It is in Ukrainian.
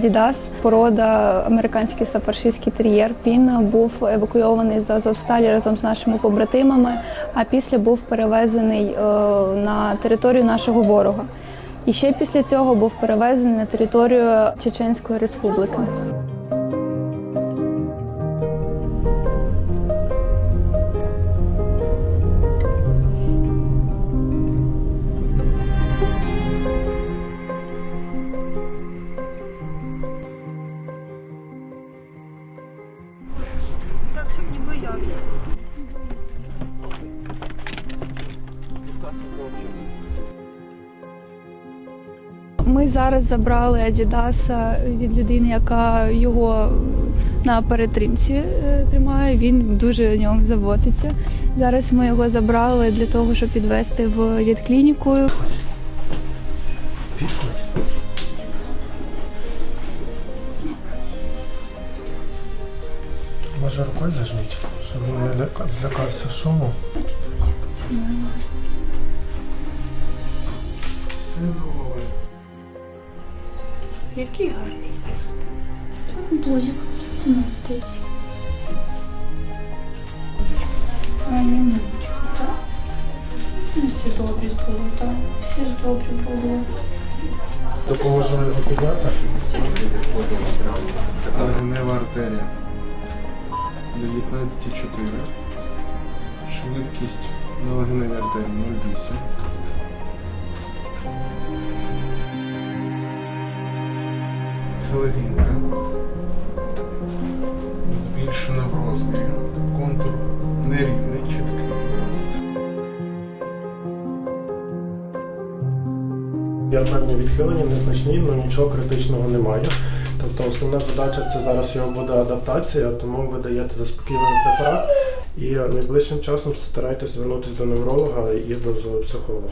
Дідас, порода американський сафаршистський тер'єр. Він був евакуйований з Азовсталі разом з нашими побратимами, а після був перевезений е, на територію нашого ворога. І ще після цього був перевезений на територію Чеченської Республіки. Так, щоб не боятися. Ми зараз забрали Адідаса від людини, яка його на перетримці е, тримає. Він дуже в ньому заботиться. Зараз ми його забрали для того, щоб відвести в ветклініку. Може рукою зажміть, щоб він не злякався шуму. Все добре. Який гарний. Бузик, ты молодец. А не мучка, так? Ну, все добре було, так? Все ж добре було. Допоможемо його підняти. Легенева артерія. До 19,4. Швидкість на легеневій артерії 0,8. Селезінка. Збільшена в розмірі. Контур нерівний, чіткий. Певні відхилення, незначні, але нічого критичного немає. Тобто основна задача це зараз його буде адаптація, тому ви даєте заспокійливий препарат і найближчим часом старайтесь звернутися до невролога і до зоопсихолога.